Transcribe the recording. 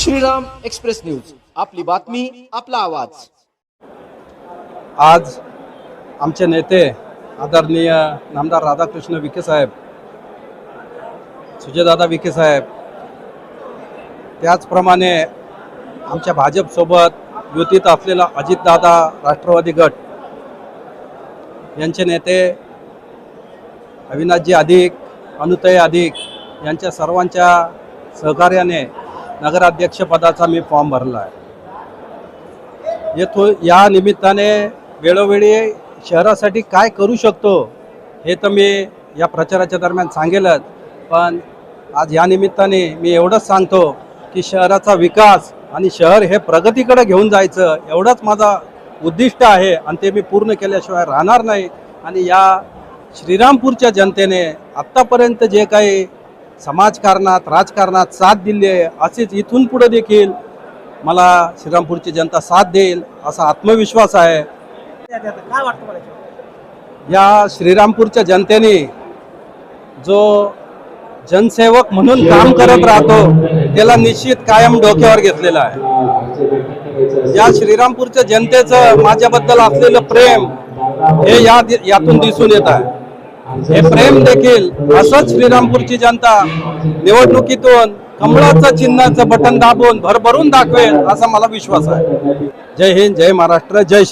Shriram express news. आपली बातमी आपला आवाज. आज आमचे नेते आदरणीय नामदार राधाकृष्ण विखे साहेब सुजयदादा विखे साहेब त्याचप्रमाणे आमच्या भाजपसोबत युतीत असलेला अजितदादा राष्ट्रवादी गट यांचे नेते अविनाशजी अधिक अनुतय अधिक यांच्या सर्वांच्या सहकार्याने नगराध्यक्षपदाचा मी फॉर्म भरला आहे. येथो या निमित्ताने वेळोवेळी शहरासाठी काय करू शकतो हे तर मी या प्रचाराच्या दरम्यान सांगेलच. पण आज या निमित्ताने मी एवढंच सांगतो की शहराचा विकास आणि शहर हे प्रगतीकडे घेऊन जायचं एवढंच माझा उद्दिष्ट आहे आणि ते मी पूर्ण केल्याशिवाय राहणार नाही. आणि या श्रीरामपूरच्या जनतेने आत्तापर्यंत जे काही समाजकारणात राजकारणात साथ दिली आहे. असेच इथून पुढे देखील मला श्रीरामपूरची जनता साथ देईल असा आत्मविश्वास आहे. काय वाटतं या श्रीरामपूरच्या जनतेने जो जनसेवक म्हणून काम करत राहतो त्याला निश्चित कायम डोक्यावर घेतलेला आहे. या श्रीरामपूरच्या जनतेचं माझ्याबद्दल असलेलं प्रेम हे या यातून दिसून येत आहे. हे प्रेम देखील असंच श्रीरामपूरची जनता निवडणुकीतून कमळाचं चिन्हाचं बटन दाबून भरभरून दाखवेल असा मला विश्वास आहे. जय हिंद जय महाराष्ट्र जय श्री